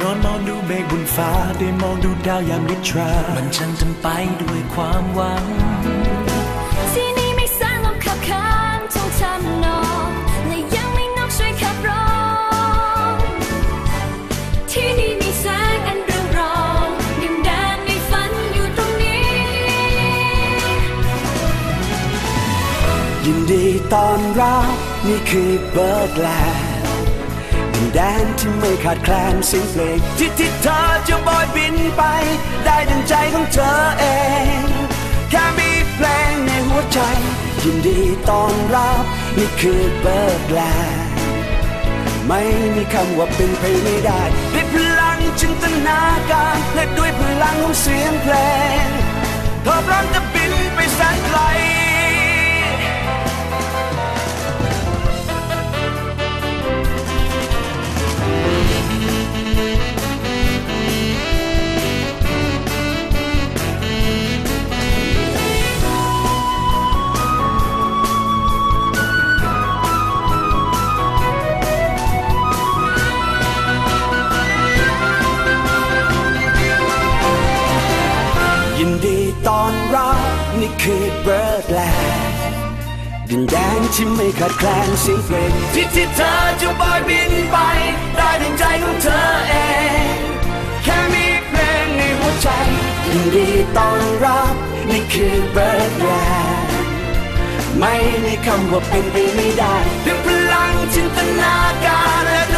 นอนมองดูเมฆบนฟ้า ได้มองดูดาวยามนิทรา มันช่างเต็มไปด้วยความหวัง ที่นี่ไม่แสงลมขับขานท้องทำนอง และยังไม่นกช่วยขับร้อง ที่นี่มีแสงอันเรืองรองดินแดนในฝันอยู่ตรงนี้ ยินดีต้อนรับนี่คือเบิร์ดแลนด์ ดินแดนที่ไม่ขาดแคลนเสียงเพลงที่ที่เธอจะบอยบินไป ได้ดังใจของเธอเอง แค่มีเพลงในหัวใจ ยินดีต้อนรับ นี่คือเบิร์ดแลนไม่มีคำว่าเป็นไปไม่ได้ด้วยพลังจินตนาการและด้วยพลังของเสียงเพลง ยินดีตอนรับนี่คือเบิร์ดแลนด์ดินแดนที่ไม่ขาดแคลนเสียงเพลงที่ที่เธอจะบอยบินไป ได้ดังใจของเธอเอง แค่มีเพลงในหัวใจ ยินดีตอนรับนี่คือเบิร์ดแลนด์ไม่มีคำว่าเป็นไปไม่ได้ด้วยพลังจินตนาการและ